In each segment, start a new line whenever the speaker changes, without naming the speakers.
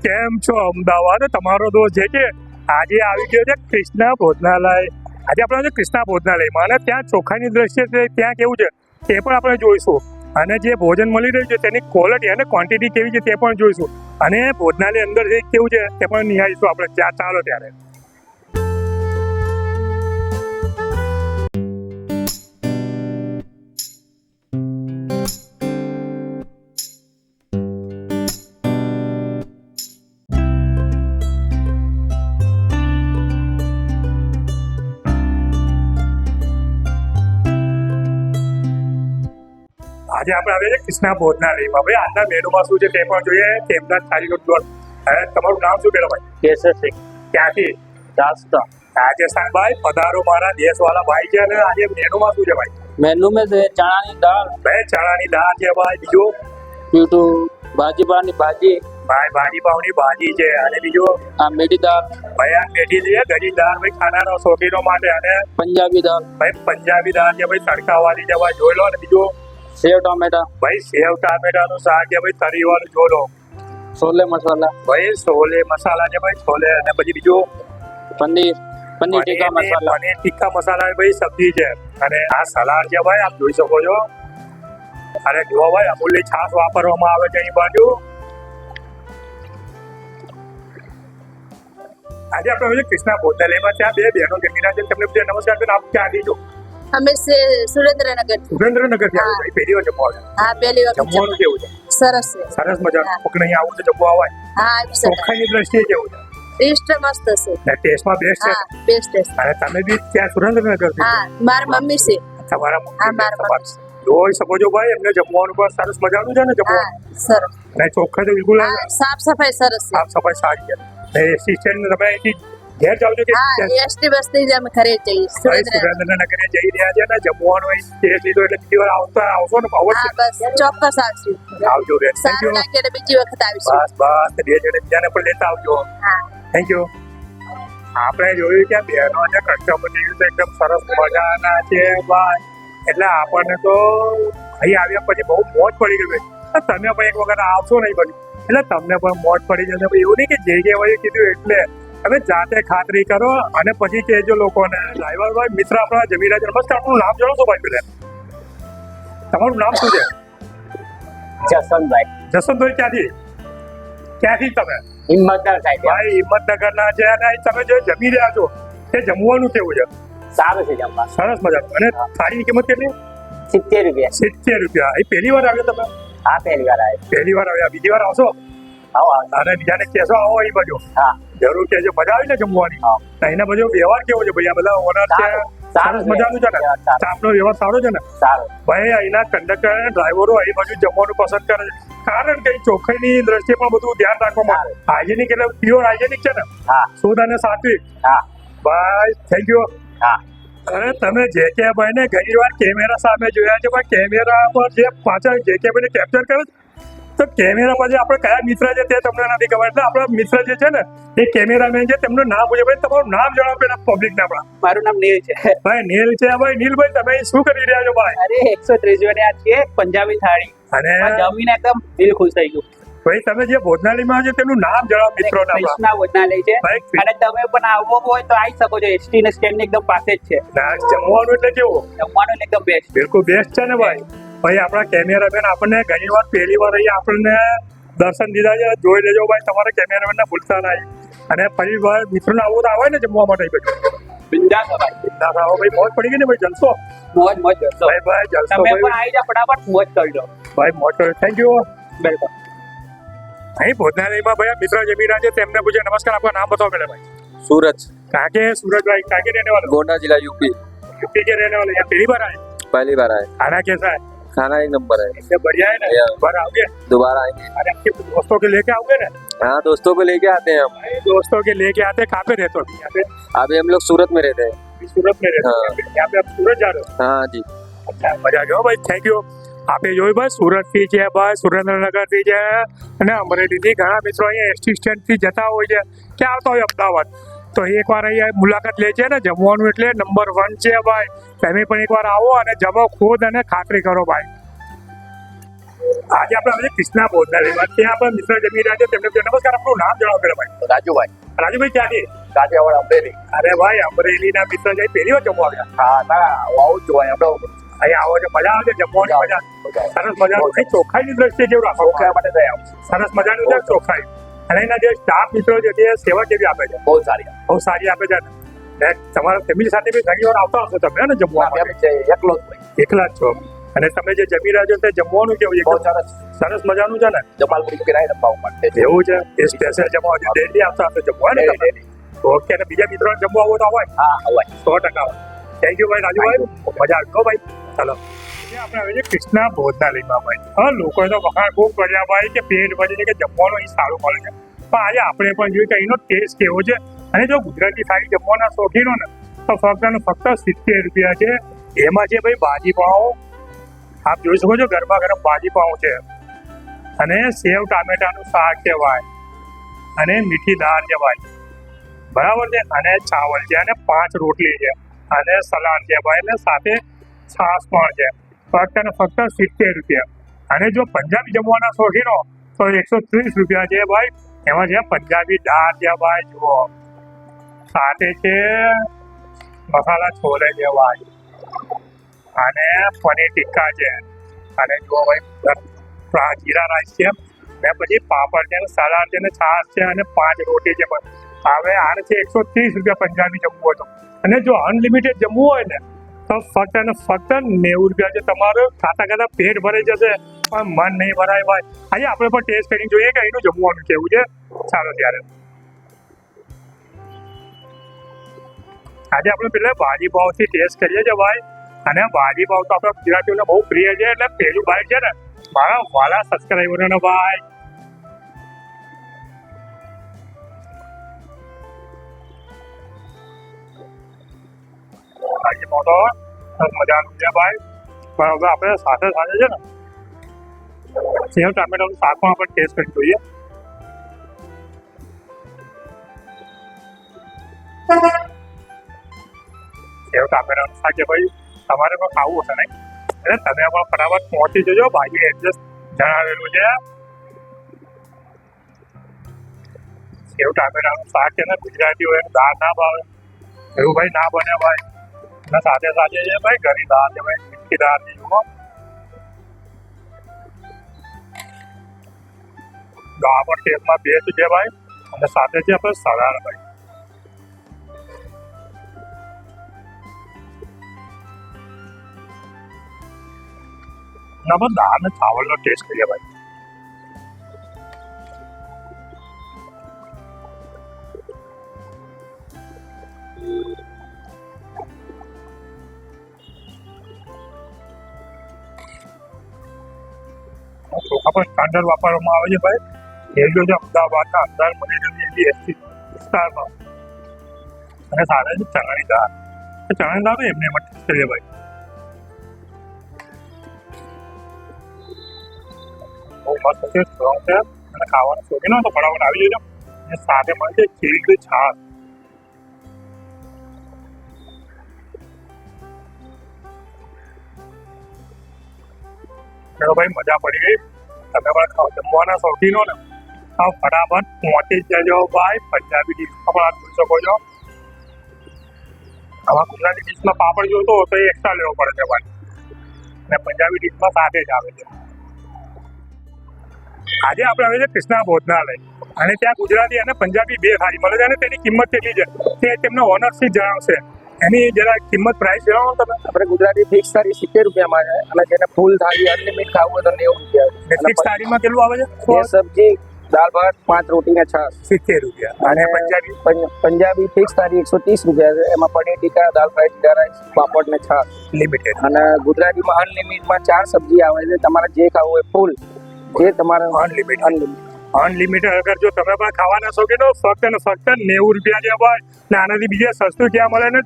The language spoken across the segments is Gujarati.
કેમ છો અમદાવાદ? તમારો દોસ્ત જે છે, આજે આવી ગયો છે કૃષ્ણા ભોજનાલય. આજે આપણે કૃષ્ણા ભોજનાલયમાં અને ત્યાં ચોખાની દ્રશ્ય છે, ત્યાં કેવું છે, તે પણ આપણે જોઈશું. અને જે ભોજન મળી રહ્યું છે, તેની ક્વોલિટી અને ક્વોન્ટિટી કેવી છે, તે પણ જોઈશું. અને ભોજનાલય અંદર જે કેવું છે, તે પણ નિહાળીશું આપણે. ત્યાં ચાલો ત્યારે. આજે આપણે આવ્યા છે કૃષ્ણા ભોજના ભાઈ આજના મેનુમાં શું છે તે પણ જોઈએ. તેમના થાળી નું જોડ તમારું નામ શું પેલા ભાઈ?
કેસર
ક્યાંથી?
રાજસ્થાન
રાજસ્થાન ભાઈ પધારો મારા દેશ વાળા ભાઈ છે. અને આજે મેનુમાં શું છે ભાઈ?
મેનુ મેં છે ચણાની દાળ.
બે ચણાની દાળ છે ભાઈ. બીજું?
બીજું ભાજી પાવની ભાજી.
ભાઈ ભાજી પાવની ભાજી છે. અને બીજું?
આ મેઠી દાળ.
ભાઈ આ મેઠી છે. ગરી દાળ ભાઈ ખાનાનો શોખીનો માટે. અને
પંજાબી દાળ.
ભાઈ પંજાબી દાળ છે ભાઈ તડકાવાળી છે ભાઈ. જોઈ લો ને બીજું.
સેવ ટામેટા.
ભાઈ સેવ ટામેટા ટામેટાનું શાક છે ભાઈ તરી વાળું જોડો
છોલે મસાલા.
ભાઈ છોલે મસાલા છે ભાઈ છોલે અને પછી બીજું?
પનીર. પનીર
ટીકા
મસાલા.
પનીર ટીકા મસાલા ભાઈ સબ્જી છે. અને આ સલાડ છે ભાઈ આપ જોઈ શકો છો. અને જો ભાઈ અમૂલ્ય છાશ વાપરવામાં આવે છે અહીં બાજુ. આજે આપણે કૃષ્ણા બોતલેમાં છે આ બે બહેનો જમીના છે તમને બધા નમસ્કાર આપ ક્યાં આવી
અમે સુરેન્દ્રનગર
સુરેન્દ્રનગરથી આવ્યા પહેલી વાર જમવા આવ્યા?
હા પહેલી વાર
જમવાનું કેવું છે?
સરસ છે.
સરસ મજા. કોકને અહીં આવું તો જમવા આવે
હા શકાય
દ્રષ્ટિએ કેવું છે?
ટેસ્ટ મસ્ત છે.
ને ટેસ્ટમાં બેસ્ટ છે
બેસ્ટ
અને તમે બી ત્યાં સુરેન્દ્રનગરથી
હા મારા મમ્મી છે.
તમારા
હા મારા મમ્મી
જોઈ શકો છો ભાઈ એમને જમવાનું પણ સરસ મજાનું છે ને જમવાનું?
સરસ.
અને ચોખ્ખાઈ તો બિલકુલ
સાફ સફાઈ સરસ
સાફ સફાઈ સારી છે. ને એસિસ્ટન્ટ તમે અહીંથી ઘેર જાવ છો કે
એસટી બસથી અમે ઘરે જઈએ સુરેન્દ્રનગર
સુરેન્દ્રનગર જઈ રહ્યા છે ને જમવાનું હોય ટેસ્ટ લીધો એટલે બીજી વાર આવતા આવશો ને અવશ્ય
બસ ચોક્કસ આવશું.
આવજો બેન થેન્ક યુ
એટલે બીજી વખત આવીશું.
બસ બસ બે જણે બીજાને પણ લેતા આવજો.
હા.
થેન્ક યુ આપણે જોયું કે બહેનો અને કસ્ટમર તો એકદમ સરસ મજાના છે ભાઈ એટલે આપણને તો અહીં આવ્યા પછી બહુ મોજ પડી ગઈ તમે પણ એક વખત આવશો નહીં બધું એટલે તમને પણ મોજ પડી જશે એવું નહીં કે જે જે વયે કીધું એટલે. હવે જાતે ખાતરી કરો અને પછી કહેજો લોકોને ડ્રાઈવર ભાઈ મિત્ર આપણા જમીરા નમસ્કાર આપણું નામ જણાવશો ભાઈ પેલા. તમારું નામ શું છે?
જસવંતભાઈ.
જસવંતભાઈ ક્યાંથી? ક્યાંથી તમે?
હિંમતનગર સાહેબ.
ભાઈ હિંમતનગર ના છે અને તમે જે જમી રહ્યા છો તે જમવાનું કેવું છે?
સારું છે જમવા.
સરસ મજા. અને થાળીની કિંમત કેટલી?
સિત્તેર રૂપિયા.
સિત્તેર રૂપિયા. એ પહેલી વાર આવ્યો તમે?
હા પહેલી વાર આવ્યો.
પહેલી વાર આવ્યા. બીજી વાર આવશો?
આવો
અને બીજાને કહેશો આવો એ બાજુ.
હા.
જરૂર કે છે મજા આવીને જમવાની. એના પછી વ્યવહાર કેવો છે ભાઈ? બધા ઓનર છે. સરસ મજાનું છે. ને? આપનો વ્યવહાર સારો છે ને? ભાઈ અહીંના કંડક્ટર ડ્રાઈવરો અહીં બાજુ જમવાનું પસંદ કરે છે. કારણ કે ચોખ્ખાઈની દ્રષ્ટિએ પણ બધું ધ્યાન રાખવામાં આવે હાઇજેનિક એટલે પ્યોર હાઇજેનિક છે ને? શુદ્ધ અને સાત્વિક. ભાઈ થેન્ક યુ
હા.
અરે તમે જે કે ભાઈ ને ઘણી વાર કેમેરા સામે જોયા છે પણ કેમેરા પર જે પાછળ જે કે ભાઈ ને કેપ્ચર કરે છે તો કેમેરા પર જે આપણે કયા મિત્ર છે તે તમને નથી ખબર. એટલે આપણા મિત્ર જે છે ને એ કેમેરામેન છે તેમનું નામ પૂછે. ભાઈ તમારું નામ જણાવો પેલા પબ્લિક ને આપણા.
મારું નામ નીલ છે.
ભાઈ નીલ છે. ભાઈ નીલભાઈ તમે શું કરી રહ્યા છો ભાઈ?
અરે એકસો ત્રીસ આ છે પંજાબી થાળી.
અને
જમીને એકદમ દિલ ખુશ થઈ ગયું.
ભાઈ તમે જે ભોજનાલયમાં છે તેનું નામ જણાવો મિત્રો
કૃષ્ણા ભોજનાલય છે. અને તમે પણ આવવો હોય તો આવી શકો છો. એસટી ને સ્ટેન્ડ એકદમ પાસે જ છે.
જમવાનું એટલે કેવું?
જમવાનું એકદમ બેસ્ટ
બિલકુલ બેસ્ટ છે ને ભાઈ? ભાઈ આપણા કેમેરામેન આપણને ઘણી વાર પહેલી વાર અહીં આપણને દર્શન દીધા છે જોઈ લેજો ભાઈ તમારા કેમેરામેન ને ભૂલતા નહીં અને ફરી વાર મિત્રોને આવું તો આવે ને જમવા માટે અહીં બધું
બિંદાસ ભાઈ
ના આવો ભાઈ મોજ પડી ગઈ ને ભાઈ જલસો
મોજ મોજ કરશો
ભાઈ ભાઈ જલસો
તમે પણ
ભાઈ
આવી જાઓ ફટાફટ મોજ કરજો
ભાઈ મોજ થેન્ક યુ
વેલકમ
અહીં ભોજનાલયમાં ભાઈ આ મિત્ર જમી રહ્યા છે તેમને પૂછે નમસ્કાર આપકા નામ बताओ पहले भाई
सूरज
कहाँ के हैं सूरज भाई कहाँ के रहने वाले
गोंडा जिला यूपी
यूपी के रहने वाले यहाँ पहली बार आए
पहली बार आए
खाना कैसा है
खाना एक नंबर है
इससे बढ़िया है ना
बढ़िया।
एक बार आओगे
दोबारा आएंगे
अरे आपके दोस्तों के लेके आओगे ना
हाँ दोस्तों को लेके आते हैं हम
भाई दोस्तों के लेके आते कहाँ पे रहते हो अभी? यहाँ पे
अभी हम लोग सूरत में रहते हैं
अभी सूरत में रहते हो
हाँ।
यहाँ पे- यहाँ पे आप सूरत जा रहे हो
हाँ जी
અચ્છા મજા ગયો ભાઈ થેન્ક યુ આપણે જોયું ભાઈ સુરતથી છે ભાઈ સુરેન્દ્રનગરથી છે અને અમરેલીથી ઘણા મિત્રો અહીંયા એસટી સ્ટેન્ડથી જતા હોય છે કે આવતા હોય અમદાવાદ તો એકવાર અહીંયા મુલાકાત લે છે ને જમવાનું એટલે નંબર વન છે ભાઈ. તમે પણ એકવાર આવો અને જમો ખુદ અને ખાતરી કરો ભાઈ. આજે આપણે આજે કૃષ્ણા ભોજનાલયમાં ત્યાં આપણે મિત્ર જમી રહ્યા છે. તેમને નમસ્કાર આપણું નામ જણાવો પેલા ભાઈ.
રાજુભાઈ.
રાજુભાઈ ક્યાંથી
કાઠિયાવાડ અમરેલી.
અરે ભાઈ અમરેલીના મિત્ર જઈ પહેલી વાર જમવા આવ્યા?
હા ના આવું જ અહીંયા. આપણે
અહીંયા આવો છો. મજા આવે છે? જમવાની મજા સરસ મજાનું. કઈ ચોખ્ખાઈની દ્રષ્ટિએ જેવું રાખો? સરસ મજાનું છે ચોખ્ખાઈ અને એના જે સ્ટાફ મિત્રો છે તે સેવા કેવી આપે છે?
બહુ સારી
બહુ સારી આપે છે. તમારા ફેમિલી સાથે બી ઘણી વાર આવતા હશો તમે ને જમવા
એકલો
એકલા જ છો. અને તમે જે જમી રહ્યા છો તે જમવાનું કેવું
બહુ સરસ.
સરસ મજાનું છે ને?
જમાલપુરી કિરાય રમવા માટે.
એવું છે? એ સ્પેશિયલ જમવા છે. ડેલી આવતા હશો જમવા ને ઓકે અને બીજા મિત્રો જમવા આવો તો આવે
હા અવાય
સો ટકા થેન્ક યુ ભાઈ. રાજુભાઈ મજા આવી. હો ભાઈ. ચાલો. આપણે ભોજનાલયમાં ભાઈ તો વખાણ ખૂબ કર્યા ભાઈ કે પેટ ભરી જમવાનું અહીં સારું મળે પણ આજે આપણે પણ જોયું કે અહીંનો ટેસ્ટ કેવો છે. અને જો ગુજરાતી થાળી જમવાના શોખીનો ને, તો ફક્ત ફક્ત સિત્તેર રૂપિયા છે. એમાં છે ભાઈ ભાજી પાઉં આપ જોઈ શકો છો ગરમા ગરમ ભાજી પાઉં છે. અને સેવ ટામેટાનું શાક ભાઈ અને મીઠી દાળ ભાઈ બરાબર છે? અને ચાવલ છે અને પાંચ રોટલી છે. અને સલાડ છે ભાઈ અને સાથે છાશ પણ છે. ફક્ત અને ફક્ત સિત્તેર રૂપિયા. અને જો પંજાબી જમવાના શોખીનો તો એકસો ત્રીસ રૂપિયા છે ભાઈ. એમાં છે પંજાબી દાળ છે ભાઈ, જુઓ. સાથે છે મસાલા છોલે છે ભાઈ. અને પનીર ટિક્કા છે. અને જુઓ ભાઈ જીરા રાઈસ છે. ને પછી પાપડ છે સલાડ છે ને છાશ છે અને પાંચ રોટી છે પણ હવે આને છે એકસો ત્રીસ રૂપિયા પંજાબી જમવું હોય તો. અને જો અનલિમિટેડ જમવું હોય ને તો ફક્ત અને ફક્ત નેવું રૂપિયા છે. તમારું ખાતા ખાતા પેટ ભરાઈ જશે. પણ મન નહીં ભરાય ભાઈ. આજે આપણે પણ ટેસ્ટ કરીને જોઈએ કે એનું જમવાનું કેવું છે? સારું ત્યારે. આજે આપણે પેલા ભાજી ભાવથી ટેસ્ટ કરીએ છીએ ભાઈ. અને ભાજી ભાવ તો આપણા ગુજરાતીઓને બહુ પ્રિય છે. એટલે પેલું ભાઈ છે ને, મારા વાલા સબસ્ક્રાઈબરોને ભાઈ. ભાજી ભાવ તો સરસ મજાનું છે ભાઈ પણ હવે આપણે સાથે સાથે છે ને. સેવ ટામેટાનું શાક પણ આપણે ટેસ્ટ કરી જોઈએ. સેવ ટામેટાનું શાક છે ભાઈ. તમારે પણ ખાવું હશે નહીં એટલે તમે પણ ફટાફટ પહોંચી જજો. ભાઈએ એડજસ્ટ જણાવેલું છે. સેવ ટામેટાનું શાક છે ને, ગુજરાતીઓ એને દાળ ના ભાવે. એવું ભાઈ ના બને ભાઈ. અને સાથે સાથે જે ભાઈ ઘરી દાળ છે ભાઈ મીઠી દાળ છે જુઓ ગામર ટેસ્ટમાં બેસ્ટ છે ભાઈ. અને સાથે છે આપણે સલાડ ભાઈ. ના બસ દાળ અને ચાવલનો ટેસ્ટ કરીએ ભાઈ. ચોખા સ્ટાન્ડર્ડ વાપરવામાં આવે છે ભાઈ. રેલવે છે અમદાવાદના અંદર મળી એસટી વિસ્તારમાં. અને સાથે છે ચણાની દાળ. ચણાની દાળ એમને એમાં ટેસ્ટ કરીએ ભાઈ. બહુ મસ્ત છે સ્ટ્રોંગ છે. અને ખાવાનું શોખીન હોય તો ફટાફટ આવી જજો. અને સાથે મળે છે ચીલ્ડ છાશ. ચલો ભાઈ, મજા પડી ગઈ. તમે પણ ખાવ જમવાના શોખીનો ને આ ફટાફટ પહોંચી જજો ભાઈ, પંજાબી ડીશમાં પણ જોઈ શકો છો. આમાં ગુજરાતી ડીશમાં પાપડ જોતો તો એ એક્સ્ટ્રા લેવો પડે છે ભાઈ અને પંજાબી ડીશમાં સાથે જ આવે છે. આજે આપણે આવે છે કૃષ્ણા ભોજનાલય. અને ત્યાં ગુજરાતી અને પંજાબી બે થાળી. મળે છે અને તેની કિંમત કેટલી છે? તે તેમના ઓનર્સથી જણાવશે. એની જરા કિંમત પ્રાઇસ જણાવો તમે.
આપણે ગુજરાતી ફિક્સ થાળી સિત્તેર રૂપિયામાં છે. અને જેને ફૂલ થાળી અનલિમિટ ખાવું હોય તો નેવું રૂપિયા
ફિક્સ થાળીમાં કેટલું આવે છે?
બે સબ્જી દાળ ભાત પાંચ રોટી ને છાસ
સિત્તેર રૂપિયા. અને પંજાબી?
પંજાબી ફિક્સ થાળી એકસો ત્રીસ રૂપિયા છે. એમાં પનીર ટીકા દાળ ફ્રાય ટીકા રાઈસ પાપડ ને છાસ
લિમિટેડ
અને ગુજરાતીમાં અનલિમિટમાં ચાર સબ્જી આવે છે. તમારે જે ખાવું હોય ફૂલ જે તમારે
અનલિમિટ
અનલિમિટ
અનલિમિટેડ અગર જો તમે પણ ખાવાના શોખીન હો ફક્ત ને ફક્ત નેવું રૂપિયા જે હોય ને આનાથી બીજે સસ્તું ક્યાં મળે ને?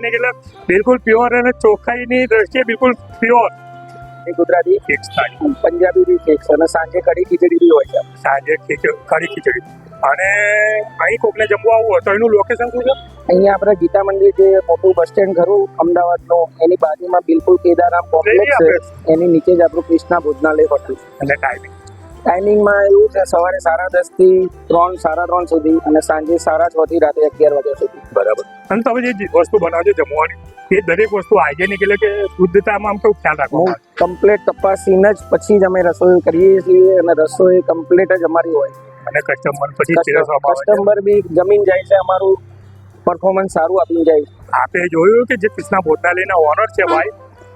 ને એટલે બિલકુલ પ્યોર અને ચોખ્ખાઈની દ્રષ્ટિએ બિલકુલ પ્યોર
એ ગુજરાતી
ફિક્સ થાળી
પંજાબી બી ફિક્સ અને સાંજે કઢી ખીચડી બી હોય છે.
સાંજે કઢી ખીચડી. અને અહીં કોકને જમવા આવવું તો એનું લોકેશન શું છે?
અહીંયા આપણે ગીતા મંદિર જે મોટું બસ સ્ટેન્ડ ખરું અમદાવાદનું એની બાજુમાં બિલકુલ કેદારામ કોમ્પ્લેક્સ છે. એની નીચે જ આપણું કૃષ્ણા ભોજનાલય હોટલ
અને ટાઈમિંગ
ટાઈમિંગમાં એવું છે સવારે સાડા દસથી ત્રણ સાડા ત્રણ સુધી અને સાંજે સાડા છ થી રાતે અગિયાર વાગ્યા સુધી.
બરાબર.
અને તમે જે વસ્તુ બનાવજો જમવાની એ દરેક વસ્તુ હાઇજેનિક એટલે કે શુદ્ધતામાં આમ કેવું ખ્યાલ રાખો
કમ્પ્લેટ તપાસીને જ પછી જ અમે રસોઈ કરીએ છીએ અને રસોઈ કમ્પ્લીટ જ અમારી હોય.
અને કસ્ટમર પછી
કસ્ટમર બી જમીન જાય છે અમારું પરફોર્મન્સ સારું આપી જાય
આપે જોયું કે જે કૃષ્ણા ભોજનાલયના ઓનર છે ભાઈ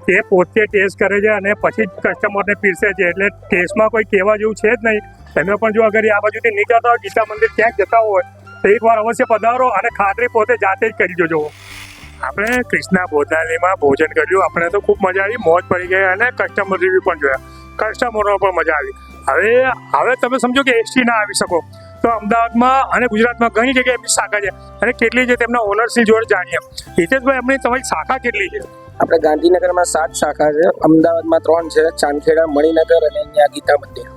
તે પોતે ટેસ્ટ કરે છે અને પછી જ કસ્ટમરને પીરસે છે. એટલે ટેસ્ટમાં કોઈ કહેવા જેવું છે જ નહીં. તમે પણ જો અગર આ બાજુથી નીકળતા હોય, ગીતા મંદિર ક્યાંક જતા હોય, તો એકવાર અવશ્ય પધારો અને ખાતરી પોતે જાતે જ કરી જોજો. આપણે કૃષ્ણા ભોજનાલયમાં ભોજન કર્યું. આપણે તો ખૂબ મજા આવી. મોજ પડી ગઈ અને કસ્ટમર રિવ્યુ પણ જોયા. કસ્ટમરો પણ મજા આવી. હવે હવે તમે સમજો કે એસટી ના આવી શકો. તો અમદાવાદમાં અને ગુજરાતમાં ઘણી જગ્યાએ એમની શાખા છે. અને કેટલી છે તેમના ઓનર્સની જોડે જાણીએ. હિતેશભાઈ, એમની તમારી શાખા કેટલી છે?
આપણે ગાંધીનગરમાં સાત શાખા છે. અમદાવાદમાં ત્રણ છે, ચાંદખેડા, મણિનગર અને અહીંયા ગીતા મંદિર.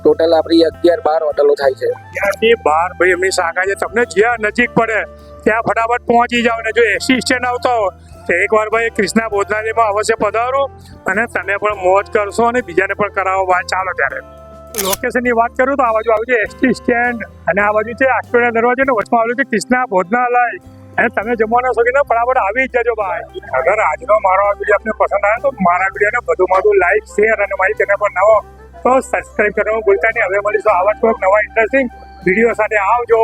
ટોટલ
આપણી અગિયાર બાર હોટલો થાય છે.
ત્યાંથી બાર ભાઈ, એમની શાખા છે. તમને જ્યાં નજીક પડે, ત્યાં ફટાફટ પહોંચી જાઓ ને જો એસી સ્ટેન્ડ આવતો હો તો એકવાર ભાઈ કૃષ્ણા ભોજનાલયમાં અવશ્ય પધારો અને તમે પણ મોજ કરશો અને બીજાને પણ કરાવો વાત. ચાલો ત્યારે. લોકેશનની વાત કરું તો આ બાજુ આવ્યું છે. એસટી સ્ટેન્ડ અને આ બાજુ છે આસ્ટોડિયા દરવાજો ને વચમાં આવ્યું છે કૃષ્ણા ભોજનાલય. અને તમે જમવાના શોખીન બરાબર, આવી જ જજો ભાઈ. અગર આજનો મારો આ વીડિયો આપને પસંદ આવે તો મારા વિડીયોને વધુમાં વધુ લાઈક શેર અને મારી ચેનલ પર નવો, તો સબસ્ક્રાઇબ કરવાનું ભૂલતા નહીં. હવે મળીશું આવા કોઈક નવા ઇન્ટરેસ્ટિંગ વીડિયો સાથે. આવજો.